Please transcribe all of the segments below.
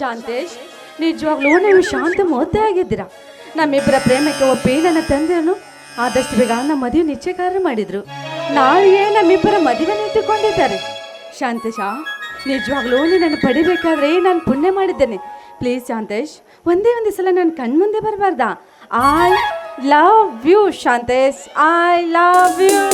ಶಾಂತೇಶ್, ನಿಜವಾಗ್ಲೂ ನೀವು ಶಾಂತ ಮೋತೆ ಆಗಿದ್ದೀರಾ? ನಮ್ಮಿಬ್ಬರ ಪ್ರೇಮಕ್ಕೆ ಒಬ್ಬ ನನ್ನ ತಂದೆಯನ್ನು ಆದಷ್ಟು ಬೇಗ ನಮ್ಮ ಮದುವೆ ನಿಶ್ಚಯಕಾರ ಮಾಡಿದ್ರು. ನಾಳೆಯೇ ನಮ್ಮಿಬ್ಬರ ಮದುವೆ ನಿಂತುಕೊಂಡಿದ್ದಾರೆ. ಶಾಂತೇಶ, ನಿಜವಾಗ್ಲೂ ನಿನ್ನನ್ನು ಪಡಿಬೇಕಾದ್ರೆ ನಾನು ಪುಣ್ಯ ಮಾಡಿದ್ದೇನೆ. ಪ್ಲೀಸ್ ಶಾಂತೇಶ್, ಒಂದೇ ಒಂದು ಸಲ ನನ್ನ ಕಣ್ಮುಂದೆ ಬರಬಾರ್ದಾ? I love you Shantesh. I love you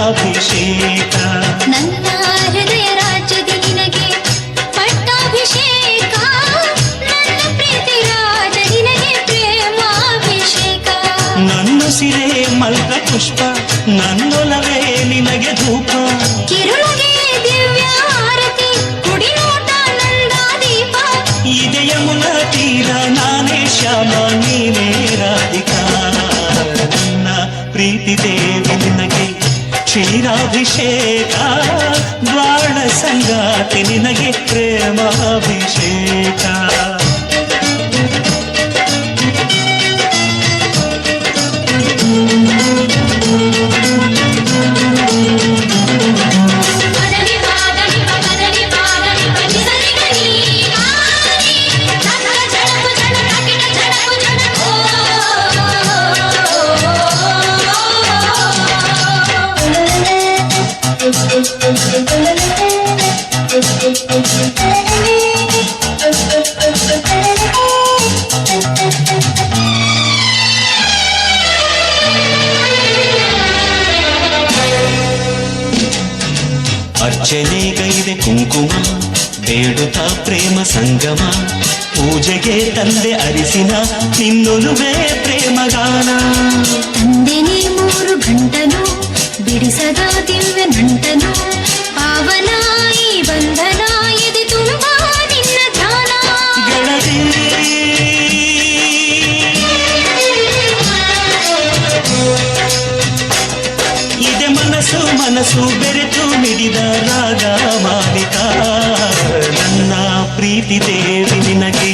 ಪ್ರೇಮಾಭಿಷೇಕ ನನ್ನ ಹೃದಯ ರಾಜ್ಯದ ನಿನಗೆ ಪಟ್ಟಾಭಿಷೇಕ. ನನ್ನ ಪ್ರೀತಿ ರಾಜ ನಿನಗೆ ಪ್ರೇಮಾಭಿಷೇಕ. ನನ್ನ ಸಿರೆ ಮಲ್ಕ ಪುಷ್ಪ ನನ್ನೊಲವೇ ಕ್ಷೀರಾಭಿಷೇಕ ಬಾಳ ಸಂಗಾತಿ ನಿನಗೆ ಪ್ರೇಮಾಭಿಷೇಕ ಅರ್ಚನೆಗೈದೆ ಕುಂಕುಮ ಬೇಡುತ್ತಾ ಪ್ರೇಮ ಸಂಗಮ ಪೂಜೆಗೆ ತಂದೆ ಅರಿಸಿನ ನಿನ್ನೊಲುವೆ ಪ್ರೇಮಗಾನ ತಂದೆನೇ ಮೂರು ಗಂಟನು ಬಿಡಿಸದ ದಿವ್ಯ ನಂಟನು ಪಾವನ ಈ ಬಂಧನ ಎದೆ ತುಂಬ ನಿನ್ನ ಧ್ಯಾನ ಗೆಳತಿ ಇದೆ ಮನಸ್ಸು ಮನಸ್ಸು ಬೆರೆತು ಮಿಡಿದ ರಾಗ ಮಾಲಿಕ ನನ್ನ ಪ್ರೀತಿ ದೇವಿ ನಿನಗೆ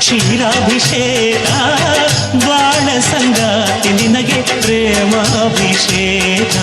ಕ್ಷೀರಾಭಿಷೇಕ ಬಾಳ ಸಂಗಾತಿ ನಿನಗೆ ಪ್ರೇಮಾಭಿಷೇಕ.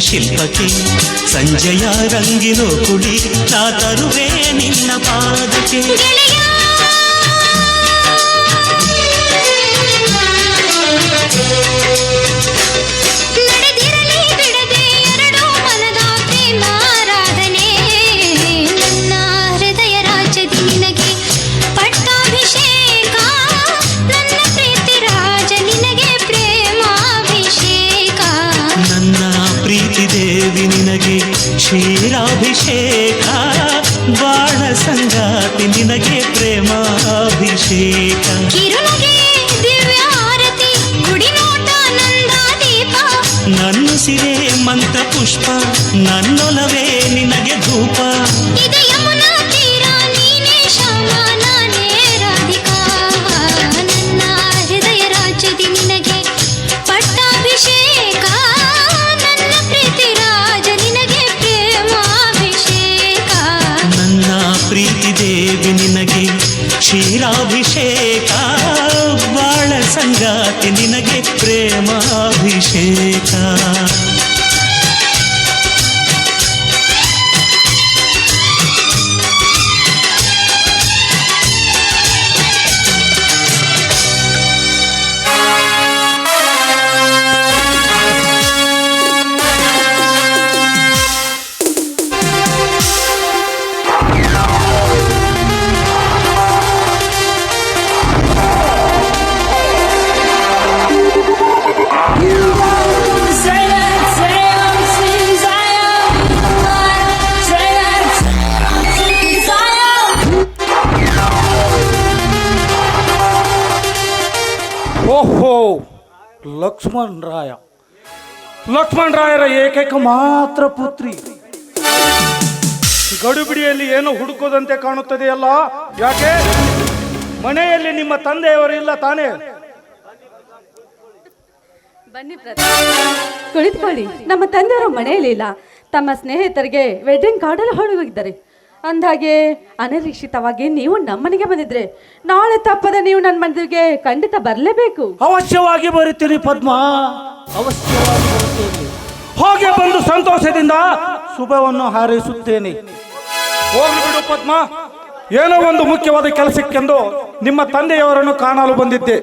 ಶಿಲ್ಪಕ್ಕೆ ಸಂಜೆಯ ರಂಗಿನೋ ಕುಡಿ ನಾ ತರುವೆ ನಿನ್ನ ಪಾದಕ್ಕೆ ಲಕ್ಷ್ಮಣ್ ರಾಯ. ಲಕ್ಷ್ಮಣ್ ರಾಯರ ಏಕೈಕ ಮಾತ್ರ ಪುತ್ರಿ. ಗಡುಬಿಡಿಯಲ್ಲಿ ಏನು ಹುಡುಕೋದಂತೆ ಕಾಣುತ್ತದೆಯಲ್ಲ? ಯಾಕೆ? ಮನೆಯಲ್ಲಿ ನಿಮ್ಮ ತಂದೆಯವರಿಲ್ಲ ತಾನೇ? ಬನ್ನಿ ಕುಳಿತುಕೊಳ್ಳಿ. ನಮ್ಮ ತಂದೆಯವರು ಮನೆಯಲ್ಲಿ ಇಲ್ಲ. ತಮ್ಮ ಸ್ನೇಹಿತರಿಗೆ ವೆಡ್ಡಿಂಗ್ ಕಾರ್ಡಲ್ಲಿ ಹೋಗಿದ್ದಾರೆ ಅಂದಾಗೆ ಅನಿರೀಕ್ಷಿತವಾಗಿ ನೀವು ನಮ್ಮನೆಗೆ ಬಂದಿದ್ರೆ. ನಾಳೆ ತಪ್ಪದ ನೀವು ನನ್ನ ಮನೆಗೆ ಖಂಡಿತ ಬರಲೇಬೇಕು. ಅವಶ್ಯವಾಗಿ ಬರುತ್ತೀರಿ ಪದ್ಮ. ಅವಶ್ಯವಾಗಿ ಹಾಗೆ ಬಂದು ಸಂತೋಷದಿಂದ ಶುಭವನ್ನು ಹಾರೈಸುತ್ತೇನೆ. ಹೋಗಿ ಬಿಡು ಪದ್ಮ. ಏನೋ ಒಂದು ಮುಖ್ಯವಾದ ಕೆಲಸಕ್ಕೆಂದು ನಿಮ್ಮ ತಂದೆಯವರನ್ನು ಕಾಣಲು ಬಂದಿದ್ದೆ.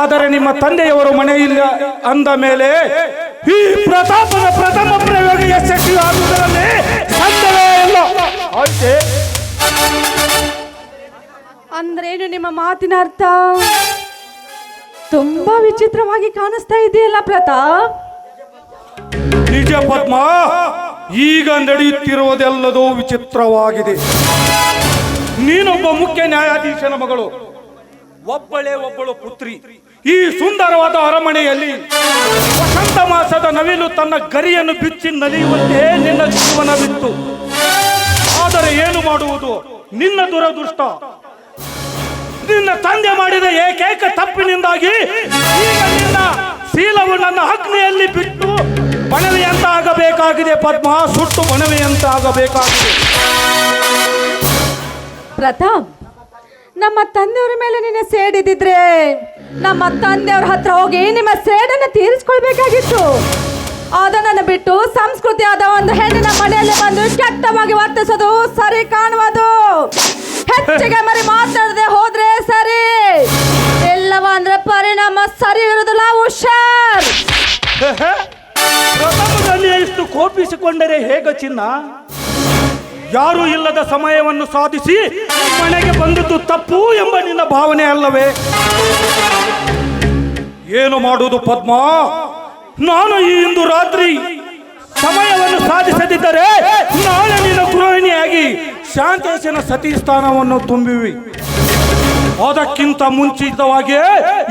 ಆದರೆ ನಿಮ್ಮ ತಂದೆಯವರು ಮನೆಯಿಲ್ಲ ಅಂದ ಮೇಲೆ ಈ ಪ್ರತಾಪನ ಪ್ರಥಮ ಪ್ರಯೋಗ ಯಶಸ್ವಿ ಆಗುವುದರಲ್ಲಿ ಸಂದೇಹವೇ ಇಲ್ಲ. ಆಯ್ತೆ. ಅಂದ್ರೇನು ನಿಮ್ಮ ಮಾತಿನ ಅರ್ಥ? ತುಂಬಾ ವಿಚಿತ್ರವಾಗಿ ಕಾಣಿಸ್ತಾ ಇದೆಯಲ್ಲ ಪ್ರತಾಪ್? ನಿಜ ಪದ್ಮ ಈಗ ನಡೆಯುತ್ತಿರುವುದೆಲ್ಲದೂ ವಿಚಿತ್ರವಾಗಿದೆ. ನೀನೊಬ್ಬ ಮುಖ್ಯ ನ್ಯಾಯಾಧೀಶನ ಮಗಳು ಒಬ್ಬಳೇ ಒಬ್ಬಳು ಪುತ್ರಿ. ಈ ಸುಂದರವಾದ ಅರಮನೆಯಲ್ಲಿ ವಸಂತ ಮಾಸದ ನವಿಲು ತನ್ನ ಗರಿಯನ್ನು ಬಿಚ್ಚಿ ನಲಿಯುವಂತೆ ನಿನ್ನ ಜೀವನವಿತ್ತು. ಆದರೆ ಏನು ಮಾಡುವುದು? ನಿನ್ನ ದುರದೃಷ್ಟ. ನಿನ್ನ ತಂದೆ ಮಾಡಿದ ಏಕೈಕ ತಪ್ಪಿನಿಂದಾಗಿ ಈಗ ಶೀಲವು ನನ್ನ ಅಗ್ನಿಯಲ್ಲಿ ಬಿಟ್ಟು ಮನವಿಯಂತ ಆಗಬೇಕಾಗಿದೆ ಪದ್ಮ ಸುಟ್ಟು ಮನವಿಯಂತ ಆಗಬೇಕಾಗಿದೆ ಪ್ರತಾಪ್, ನಮ್ಮ ತಂದೆಯವರ ಮೇಲೆ ನಿನ್ನ ಸೇಡಿದಿದ್ರೆ ನಮ್ಮ ತಂದೆಯವ್ರ ಹತ್ರ ಹೋಗಿ ನಿಮ್ಮ ಸೇಡನ್ನು ತೀರಿಸ್ಕೊಳ್ಬೇಕಾಗಿತ್ತು. ಅದನ್ನು ಬಿಟ್ಟು ಸಂಸ್ಕೃತಿ ಆದ ಒಂದು ಹೆಣ್ಣಿನ ಮನೆಯಲ್ಲಿ ಬಂದು ಕೆಟ್ಟವಾಗಿ ವರ್ತಿಸೋದು ಸರಿ ಕಾಣುವುದು. ಹೆಚ್ಚಿಗೆ ಮರಿ ಮಾತಾಡದೆ ಹೋದ್ರೆ ಸರಿ. ಇಲ್ಲವ ಅಂದ್ರೆ ಪರಿಣಾಮ ಸರಿ ಇರುವುದಿಲ್ಲ, ಹುಷಾರ್. ಇಷ್ಟು ಕೋಪಿಸಿಕೊಂಡರೆ ಹೇಗ ಚಿನ್ನ? ಯಾರೂ ಇಲ್ಲದ ಸಮಯವನ್ನು ಸಾಧಿಸಿ ಮನೆಗೆ ಬಂದದ್ದು ತಪ್ಪು ಎಂಬ ನಿನ್ನ ಭಾವನೆ ಅಲ್ಲವೇ? ಏನು ಮಾಡುವುದು ಪದ್ಮ? ನಾನು ಈ ಇಂದು ರಾತ್ರಿ ಸಮಯವನ್ನು ಸಾಧಿಸದಿದ್ದರೆ ನಾಳೆ ನಿನ್ನ ಗೃಹಿಣಿಯಾಗಿ ಶಾಂತೇಶನ ಸತಿ ಸ್ಥಾನವನ್ನು ತುಂಬಿವಿ. ಅದಕ್ಕಿಂತ ಮುಂಚಿತವಾಗಿ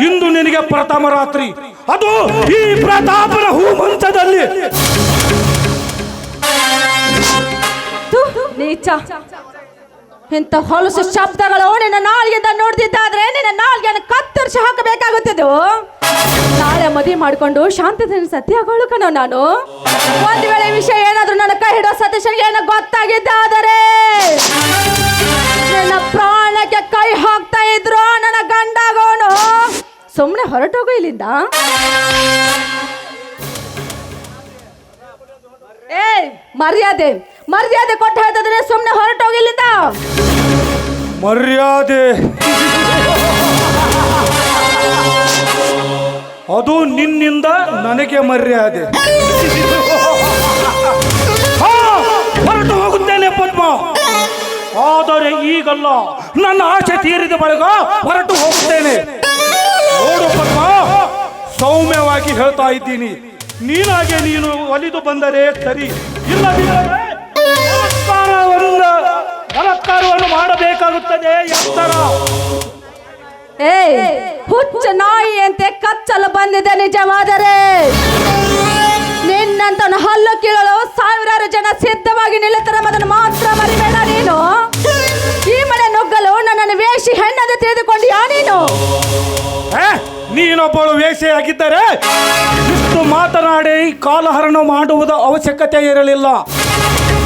ಇಂದು ನಿನಗೆ ಪ್ರಥಮ ರಾತ್ರಿ. ಅದು ಈ ಪ್ರತಾಪನ ಹೂಮಂಚದಲ್ಲಿ. ನೀಚ. ಇಂಥ ಹೊಲಸು ಶಬ್ದಗಳು ನಿನ್ನ ನಾಲ್ಗೆದ ನೋಡ್ತಿದ್ದಾದ್ರೆ ನಿನ್ನ ನಾಲ್ಗೆಯನ್ನು ಕತ್ತರಿಸಿ ಹಾಕಬೇಕಾಗುತ್ತಿದ್ದು ನಾಳೆ ಮದುವೆ ಮಾಡಿಕೊಂಡು ಶಾಂತದಿಂದ ಸತ್ಯ ಕಣೋ ನಾನು. ಒಂದು ವೇಳೆ ವಿಷಯ ಏನಾದರೂ ನನ್ನ ಕೈ ಹಿಡೋ ಸತೀಶನಿಗೆ ಏನೋ ಗೊತ್ತಾಗಿದ್ದಾದರೆ, ನನ್ನ ಪ್ರಾಣಕ್ಕೆ ಕೈ ಹಾಕ್ತಾ ಇದ್ರು ನನ್ನ ಗಂಡಗೋನು ಸುಮ್ಮನೆ ಹೊರಟೋಗು ಇಲ್ಲಿಂದ. ಮರ್ಯಾದೆ ಮರ್ಯಾದೆ ಕೊಟ್ಟು ಹೇಳ್ತದ್ರೆ ಸುಮ್ಮನೆ ಹೊರಟೋಗಿಲ್ಲಿಂದ ಮರ್ಯಾದೆ. ಅದು ನಿನ್ನಿಂದ ನನಗೆ ಮರ್ಯಾದೆ. ಹೊರಟು ಹೋಗುತ್ತೇನೆ ಪದ್ಮ. ಆದರೆ ಈಗಲ್ಲ, ನನ್ನ ಆಸೆ ತೀರಿದ ಬಳಿಕ ಹೊರಟು ಹೋಗುತ್ತೇನೆ. ನೋಡು ಪದ್ಮ, ಸೌಮ್ಯವಾಗಿ ಹೇಳ್ತಾ ಇದ್ದೀನಿ. ನೀನಾಗೆ ನೀನು ಒಲಿದು ಬಂದರೆ ಸರಿ. ಮಾಡಬೇಕಾಗುತ್ತದೆ ಎತ್ತರ. ಏ ಹುಚ್ಚ ನಾಯಿ ಅಂತೆ ಕಚ್ಚಲು ಬಂದಿದೆ ನಿಜವಾದರೆ. ನಿನ್ನಂತನ ಹಲ್ಲು ಕೀಳಲು ಸಾವಿರಾರು ಜನ ಸಿದ್ಧವಾಗಿ ನಿಲ್ಲುತ್ತಾರೆ ಅದನ್ನು ಮಾತ್ರ ಮರಿಬೇಡ ನೀನು. ಈ ಮನೆ ನುಗ್ಗಲು ನನ್ನನ್ನು ವೇಷಿ ಹೆಣ್ಣದ ತಿಳಿದುಕೊಂಡಿಯಾ ನೀನು? ನೀನೊಬ್ಬಳು ವೇಷೆಯಾಗಿದ್ದರೆ ಇಷ್ಟು ಮಾತನಾಡಿ ಕಾಲಹರಣ ಮಾಡುವುದ ಅವಶ್ಯಕತೆ ಇರಲಿಲ್ಲ.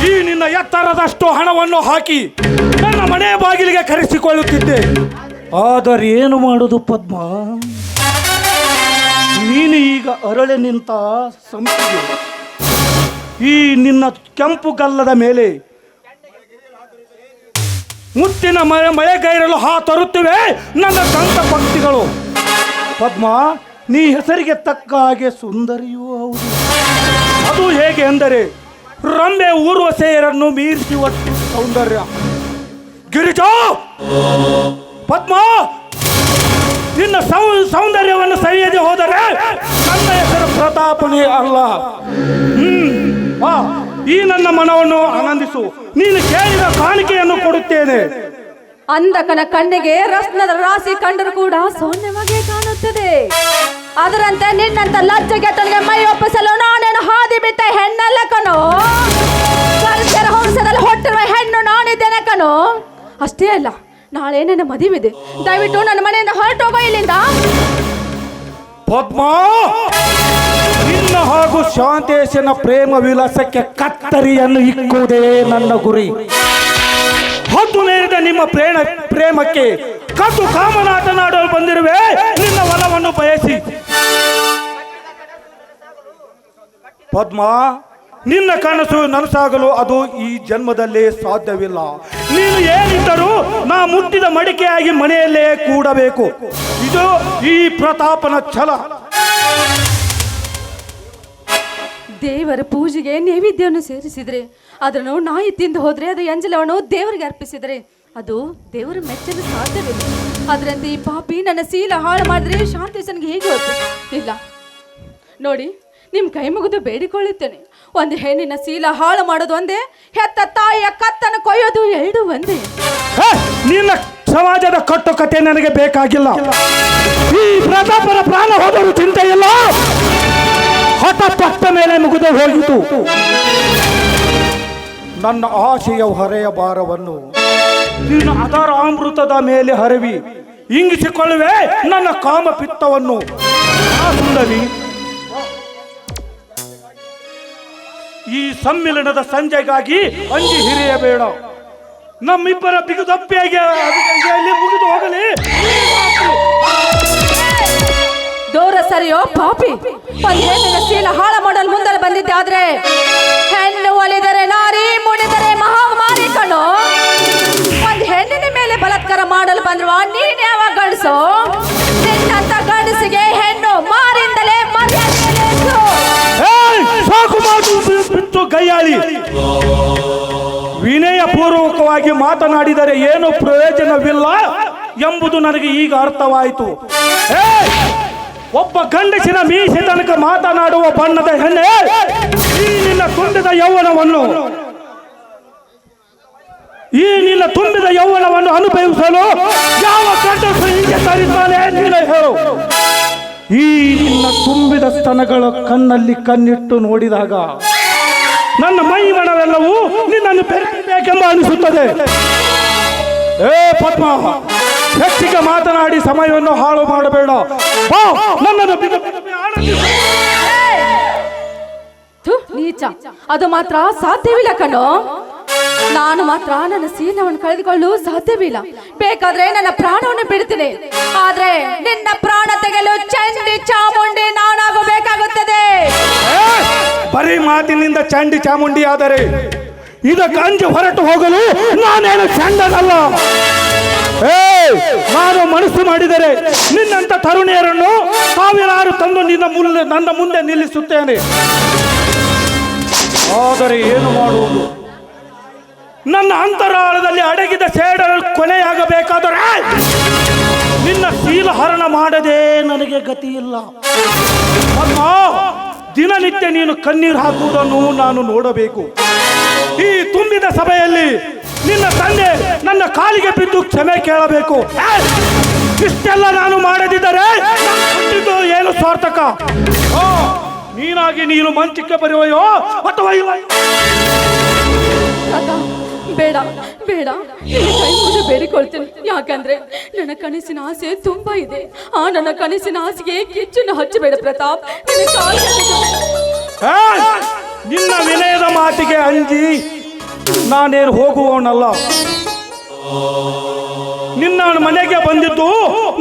ಈ ನಿನ್ನ ಎತ್ತರದಷ್ಟು ಹಣವನ್ನು ಹಾಕಿ ನನ್ನ ಮನೆ ಬಾಗಿಲಿಗೆ ಕರೆಸಿಕೊಳ್ಳುತ್ತಿದ್ದೆ. ಆದರೆ ಏನು ಮಾಡುವುದು ಪದ್ಮ? ನೀನು ಈಗ ಅರಳೆ ನಿಂತ ಸಂಸ್ಥೆ ಈ ನಿನ್ನ ಕೆಂಪು ಗಲ್ಲದ ಮೇಲೆ ಮುತ್ತಿನ ಮಳೆ ಮಳೆಗೈರಲು ಹಾ ತರುತ್ತಿವೆ ನನ್ನ ಸಂತ ಪಂಕ್ತಿಗಳು ಪದ್ಮ, ನೀ ಹೆಸರಿಗೆ ತಕ್ಕ ಹಾಗೆ ಸುಂದರಿಯೂ ಹೌದು. ಅದು ಹೇಗೆ ಅಂದರೆ ರಂಬೆ ಊರ್ವಸೆಯರನ್ನು ಮೀರಿಸುವಷ್ಟು ಸೌಂದರ್ಯ. ಗಿರಿಜಾ! ಪದ್ಮ! ನಿನ್ನ ಸೌ ಸೌಂದರ್ಯವನ್ನು ಸವಿಯದೆ ಹೋದರೆ ನನ್ನ ಹೆಸರು ಪ್ರತಾಪನೇ ಅಲ್ಲ. ಹ್ಮ್ ಈ ನನ್ನ ಮನವನ್ನು ಆನಂದಿಸು. ನೀನು ಕೇಳಿದ ಕಾಣಿಕೆಯನ್ನು ಕೊಡುತ್ತೇನೆ. ಅಂಧಕನ ಕಣ್ಣಿಗೆ ರತ್ನದ ರಾಶಿ ಕಂಡರು ಕೂಡ ಸೌಮ್ಯವಾಗಿ ಕಾಣುತ್ತದೆ. ಅದರಂತೆ ನಿನ್ನಂತ ಲಜ್ಜೆಗೆಟ್ಟನಿಗೆ ಮೈ ಒಪ್ಪಿಸಲು ನಾನೇನು ಹಾದಿ ಬಿಟ್ಟ ಹೆಣ್ಣಲ್ಲ ಕಣೋ? ಕಲ್ಚರ ಹೊಟ್ಟಿರುವ ಹೆಣ್ಣು ನಾನಿದ್ದೇನೆ ಕಣೋ? ಅಷ್ಟೇ ಅಲ್ಲ, ನಾಳೆ ನನ್ನ ಮದುವಿದೆ ದಯವಿಟ್ಟು ನನ್ನ ಮನೆಯಿಂದ ಹೊರಟೋಗೋ ಇಲ್ಲಿಂದ. ಪದ್ಮ, ನಿನ್ನ ಹಾಗೂ ಶಾಂತೇಶನ ಪ್ರೇಮ ವಿಲಾಸಕ್ಕೆ ಕತ್ತರಿಯನ್ನು ಇಕ್ಕುವುದೇ ನನ್ನ ಗುರಿ. ಹೊತ್ತು ನೇರಿದ ನಿಮ್ಮ ಪ್ರೇಮ, ಪ್ರೇಮಕ್ಕೆ. ಕದ್ದು ಕಾಮನಾಟನಾಡಲು ಬಂದಿರುವೆ, ನಿನ್ನ ಒಲವನ್ನು ಬಯಸಿ. ಪದ್ಮ, ನಿನ್ನ ಕನಸು ನನಸಾಗಲು ಅದು ಈ ಜನ್ಮದಲ್ಲೇ ಸಾಧ್ಯವಿಲ್ಲ. ನೀನು ಏನಿದ್ದರೂ ನಾ ಮುಟ್ಟಿದ ಮಡಿಕೆಯಾಗಿ ಮನೆಯಲ್ಲೇ ಕೂಡಬೇಕು. ಇದು ಈ ಪ್ರತಾಪನ ಛಲ. ದೇವರ ಪೂಜೆಗೆ ನೈವೇದ್ಯವನ್ನು ಸೇರಿಸಿದ್ರೆ ಅದನ್ನು ನಾಯಿ ತಿಂದು ಹೋದ್ರೆ ಅದು ಎಂಜಲವನ್ನು ದೇವರಿಗೆ ಅರ್ಪಿಸಿದರೆ ಅದು ದೇವರು ಮೆಚ್ಚಲು ಸಾಧ್ಯವಿಲ್ಲ. ಅದರಂತೆ ಈ ಪಾಪಿ ನನ್ನ ಸೀಲ ಹಾಳು ಮಾಡಿದ್ರೆ ಶಾಂತೇಶನಿಗೆ ಹೇಗೆ ಹೋಗ್ತದೆ ಇಲ್ಲ. ನೋಡಿ ನಿಮ್ಮ ಕೈ ಮುಗಿದು ಬೇಡಿಕೊಳ್ಳುತ್ತೇನೆ. ಒಂದು ಹೆಣ್ಣಿನ ಸೀಲ ಹಾಳು ಮಾಡೋದು ಒಂದೇ, ಹೆತ್ತ ತಾಯಿಯ ಕತ್ತನ್ನು ಕೊಯ್ಯೋದು ಎರಡು ಒಂದೇ. ನಿನ್ನ ಸಮಾಜದ ಕಟ್ಟು ಕತೆ ನನಗೆ ಬೇಕಾಗಿಲ್ಲ. ಈ ಪ್ರತಾಪರ ಪ್ರಾಣ ಹೋದರು ಚಿಂತೆ ಇಲ್ಲ. ಹಠ ಪಟ್ಟ ಮೇಲೆ ಮುಗಿದು ಹೋಗಿತು. ನನ್ನ ಆಶೆಯ ಹೊರೆಯ ಭಾರವನ್ನು ನಿನ್ನ ಅದರ ಅಮೃತದ ಮೇಲೆ ಹರಿವಿ, ಇಂಗಿಸಿಕೊಳ್ಳುವೆ ನನ್ನ ಕಾಮ ಪಿತ್ತವನ್ನು ಈ ಸಮ್ಮಿಲನದ ಸಂಜೆಗಾಗಿ ಅಂಜಿ ಹಿರಿಯಬೇಡ. ನಮ್ಮಿಬ್ಬರ ಬಿಗುದಪ್ಪಿಯಾಗಿ ಮುಗಿದು ಹೋಗಲಿ. ದೂರ ಸರಿಯೋ ಪಾಪಿ? ಒಂದು ಶೀಲ ಹಾಳು ಮಾಡಲು ಮುಂದೆ ಬಂದಿದ್ದೆ ಆದ್ರೆ ಹೆಣ್ಣು ಒಲಿದರೆ ನಾರಿ ಮುಡಿದರೆ ಮಹಾಮಾರಿ ಕಣೋ ಒಂದು ಹೆಣ್ಣಿನ ಮೇಲೆ ಬಲತ್ಕಾರ ಮಾಡಲು ಬಂದ್ರು ನೀನ್ ಯಾವಾಗ ಗಂಡಸು? ನಿನ್ನಂತ ಗಂಡಸಿಗೆ ಹೆಣ್ಣು ಮಾರಿಂದಲೇ ಸಾಕು ಮಾತು ಬಿಟ್ಟು ಗೈಯಾಳಿ. ವಿನಯ ಪೂರ್ವಕವಾಗಿ ಮಾತನಾಡಿದರೆ ಏನು ಪ್ರಯೋಜನವಿಲ್ಲ ಎಂಬುದು ನನಗೆ ಈಗ ಅರ್ಥವಾಯಿತು. ಏಯ್, ಒಬ್ಬ ಗಂಡಸಿನ ಮೀಸೆ ತನಕ ಮಾತನಾಡುವ ಬಣ್ಣದ ಹೆಣ್ಣೆ. ಈ ನಿನ್ನ ತುಂಬಿದ ಯೌವನವನ್ನು, ಈ ನಿನ್ನ ತುಂಬಿದ ಯೌವನವನ್ನು ಅನುಭವಿಸಲು ಯಾವ ಗಂಡಸು ಹಿಂಗೆ ತರಿತಾನೆ ಹೇಳು. ಈ ನಿನ್ನ ತುಂಬಿದ ಸ್ತನಗಳ ಕಣ್ಣಲ್ಲಿ ಕಣ್ಣಿಟ್ಟು ನೋಡಿದಾಗ ನನ್ನ ಮೈ ಮನವೆಲ್ಲವೂ ನಿನ್ನನ್ನು ಬೆರೆಸಬೇಕೆಂಬ ಅನಿಸುತ್ತದೆ. ಏ ಪದ್ಮ! ಹೆಚ್ಚಿಗೆ ಮಾತನಾಡಿ ಸಮಯವನ್ನು ಹಾಳು ಮಾಡಬೇಡ. ನನ್ನನ್ನು. ನೀಚ. ಅದು ಮಾತ್ರ ಸಾಧ್ಯವಿಲ್ಲ ಕಣೋ. ನಾನು ಮಾತ್ರ ನನ್ನ ಸೀನವನ್ನು ಕಳೆದುಕೊಳ್ಳಲು ಸಾಧ್ಯವಿಲ್ಲ. ಬೇಕಾದ್ರೆ ನನ್ನ ಪ್ರಾಣವನ್ನು ಬಿಡ್ತೀನಿ. ಆದ್ರೆ ನಿನ್ನ ಪ್ರಾಣ ತೆಗೆಯಲು ಚಂಡಿ ಚಾಮುಂಡಿ ನಾನಾಗಬೇಕಾಗುತ್ತದೆ. ಬರೀ ಮಾತಿನಿಂದ ಚಂಡಿ ಚಾಮುಂಡಿ ಆದರೆ ಇದಕ್ಕೆ ಅಂಜು ಹೊರಟು ಹೋಗಲು ನಾನೇನು ಚಂಡನಲ್ಲ. ನಾನು ಮನಸ್ಸು ಮಾಡಿದರೆ ನಿನ್ನಂತ ತರುಣಿಯರನ್ನು ಸಾವಿರಾರು ತಂದು ನಿನ್ನ ಮುಂದೆ ನನ್ನ ಮುಂದೆ ನಿಲ್ಲಿಸುತ್ತೇನೆ. ಆದರೆ ಏನು ಮಾಡುವುದು? ನನ್ನ ಅಂತರಾಳದಲ್ಲಿ ಅಡಗಿದ ಸೇಡಲು ಕೊನೆಯಾಗಬೇಕಾದರೆ ನಿನ್ನ ಶೀಲಹರಣ ಮಾಡದೆ ನನಗೆ ಗತಿ ಇಲ್ಲ. ದಿನನಿತ್ಯ ನೀನು ಕಣ್ಣೀರು ಹಾಕುವುದನ್ನು ನಾನು ನೋಡಬೇಕು. ಈ ತುಂಬಿದ ಸಭೆಯಲ್ಲಿ ನಿನ್ನ ತಂದೆ ನನ್ನ ಕಾಲಿಗೆ ಬಿದ್ದು ಕ್ಷಮೆ ಕೇಳಬೇಕು. ಇಷ್ಟೆಲ್ಲ ನಾನು ಮಾಡದಿದ್ದರೆ ಏನು ಸಾರ್ಥಕ? ನೀನಾಗಿ ನೀನು ಮಂಚಕ್ಕೆ ಬರುವೆಯೋ ಅಥವಾ ಬೇಡ ಬೇಡ. ನಿನ್ನ ಬೇಡಿಕೊಳ್ತೀನಿ. ಯಾಕಂದ್ರೆ ನನ್ನ ಕನಸಿನ ಆಸೆ ತುಂಬಾ ಇದೆ. ಆ ನನ್ನ ಕನಸಿನ ಆಸೆಗೆ ಕಿಚ್ಚನ್ನು ಹಚ್ಚಬೇಡ ಪ್ರತಾಪ್. ನಿನ್ನ ವಿನಯದ ಮಾತಿಗೆ ಅಂಜಿ. ನಾನೇನು ಹೋಗುವವನಲ್ಲ. ನಿನ್ನ ಮನೆಗೆ ಬಂದಿದ್ದು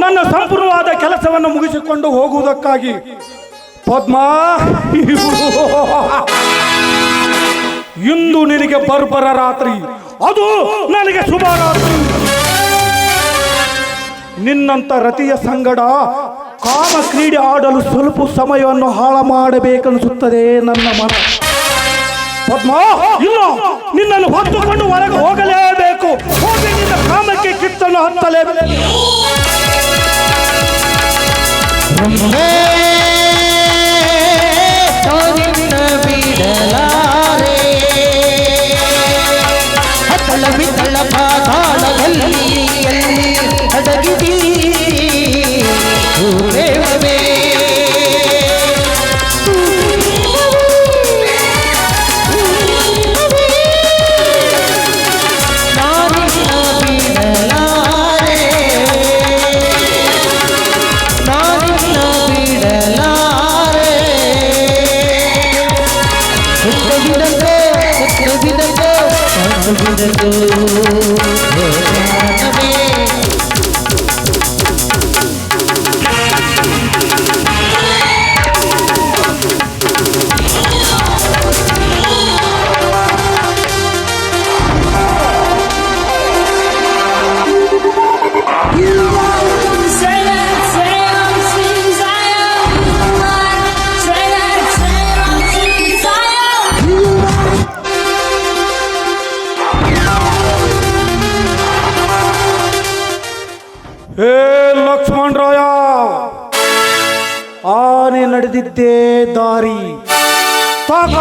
ನನ್ನ ಸಂಪೂರ್ಣವಾದ ಕೆಲಸವನ್ನು ಮುಗಿಸಿಕೊಂಡು ಹೋಗುವುದಕ್ಕಾಗಿ. ಪದ್ಮ, ಇಂದು ನಿನಗೆ ಬರ್ಬರ ರಾತ್ರಿ. ಅದು ನನಗೆ ಶುಭ ರಾತ್ರಿ. ನಿನ್ನಂತ ರತಿಯ ಸಂಗಡ ಕಾಮ ಕ್ರೀಡೆ ಆಡಲು ಸ್ವಲ್ಪ ಸಮಯವನ್ನು ಹಾಳ ಮಾಡಬೇಕನ್ನಿಸುತ್ತದೆ ನನ್ನ ಮನ. ಪದ್ಮ ಇಲ್ಲ ನಿನ್ನನ್ನು ಹೊತ್ತುಕೊಂಡು ಹೊರಗೆ ಹೋಗಲೇಬೇಕು. ಹೋಗಿ ನಿನ್ನ ಕಾಮಕ್ಕೆ ಕಿತ್ತನ್ನು ಹತ್ತಲೇಬೇಕು.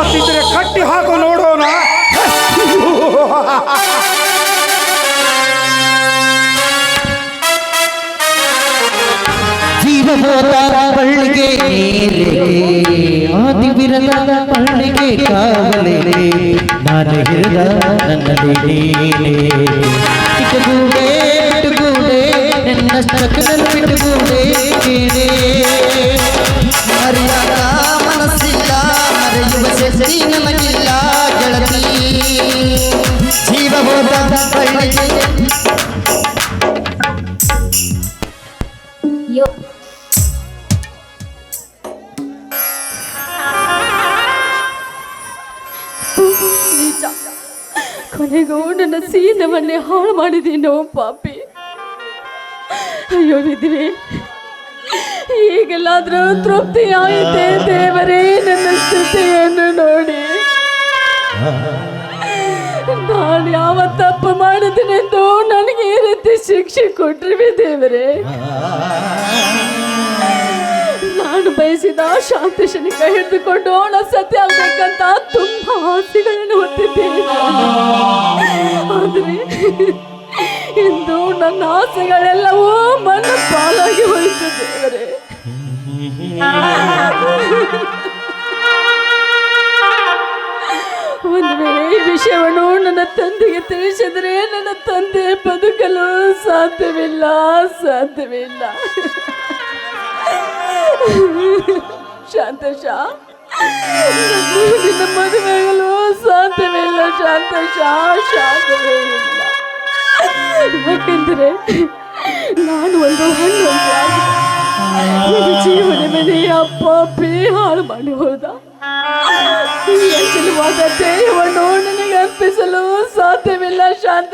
ತಾಕತ್ತಿದ್ರೆ ಕಟ್ಟಿ ಹಾಕೋ ನೋಡೋಣ ಜೀವ ಹೋದ ಪಳ್ಳಿಗೆ ನೀರಿಗೆ ಆದಿ ಬಿರದ ಪಳ್ಳಿಗೆ ಕಾವಲೆ ನಾನು ಹಿರಿದ ನನ್ನಲ್ಲಿ ನೀನೆ ಇಟಗೂಡೆ ಇಟಗೂಡೆ ನನ್ನ ಸ್ಟಕ್ನಲ್ಲಿ ಬಿಟ್ಟುಗೂಡೆ ನೀನೆ ಮರ್ಯಾದ ಮನಸ್ಸಿಲ್ಲ ಮರೆಯುವ ಶಕ್ತಿ ನಮಗಿಲ್ಲ ಗೆಳತಿ ಜೀವ ಹೋದ ನಿಜ ಕೊನೆಗೂ ನನ್ನ ಸೀನವನ್ನೇ ಹಾಳು ಮಾಡಿದೀನೋ ಪಾಪಿ ಅಯ್ಯೋ ವಿದ್ವೆ ಈಗೆಲ್ಲಾದ್ರೂ ತೃಪ್ತಿ ಆಯಿತೆ ದೇವರೇ, ನನ್ನ ಸ್ಥಿತಿಯನ್ನು ನೋಡಿ. ನಾನು ಯಾವ ತಪ್ಪು ಮಾಡಿದನೆಂದು ನನಗೆ ಈ ರೀತಿ ಶಿಕ್ಷೆ ಕೊಟ್ಟಿವೆ ದೇವರೇ. ನಾನು ಬಯಸಿದ ಶಾಂತಿ ಶನಿಕ ಹಿಡಿದುಕೊಂಡು ಅವಳ ಸತ್ಯ ಆಗ್ಬೇಕಂತ ತುಂಬಾ ಆಸೆಗಳನ್ನು ಹೊತ್ತಿದ್ದೇನೆ. ಆದ್ರೆ, ಇಂದು ನನ್ನ ಆಸೆಗಳೆಲ್ಲವೂ ಮನ ಪಾಲಾಗಿ ಹೋಯಿತು ದೇವರೇ. ಒಂದು ವೇಳೆ ಈ ವಿಷಯವನ್ನು ನನ್ನ ತಂದೆಗೆ ತಿಳಿಸಿದರೆ ನನ್ನ ತಂದೆ ಬದುಕಲು ಸಾಧ್ಯವಿಲ್ಲ ಸಾಧ್ಯವಿಲ್ಲ. ಶಾಂತೇಶ, ನನ್ನ ಮದುವೆಗಳು ಸಾಧ್ಯವಿಲ್ಲ ಶಾಂತ ಶಾ ಶಾಂತವೇ ಇಲ್ಲ ಯಾಕೆಂದರೆ ನಾನು ಒಂದು ಹಣ್ಣು ಜೀವನವನ್ನೇ ಅಪ್ಪ, ಅಪ್ಪೇ ಹಾಳು ಮಾಡಿ ಹೋದ ಈ ಅಚಲವಾದ ದೇಹವನ್ನು ನನಗೆ ಅರ್ಪಿಸಲು ಸಾಧ್ಯವಿಲ್ಲ, ಶಾಂತ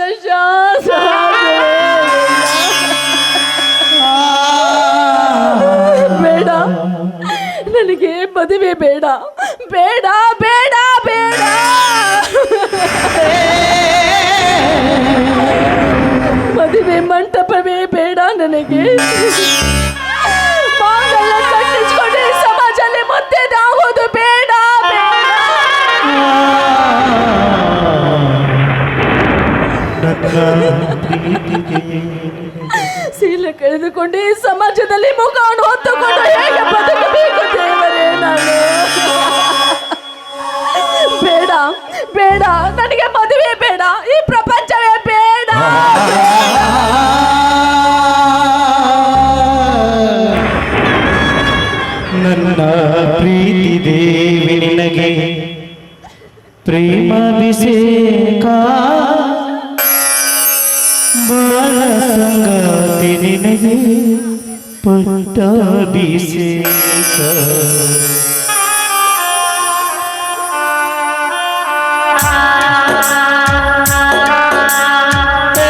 ಬೇಡ. ನನಗೆ ಮದುವೆ ಬೇಡ. ಬೇಡ ಬೇಡ ಬೇಡ. ನನಗೆ ಮಾಂಗಲ್ಯ ಕಟ್ಟಿಸ್ಕೊಂಡು ಈ ಸಮಾಜದಲ್ಲಿ ಮತ್ತೆ ಬೇಡ ಕಳೆದುಕೊಂಡು ಸಮಾಜದಲ್ಲಿ ಮುಖವನ್ನು ಹೊತ್ತುಕೊಂಡು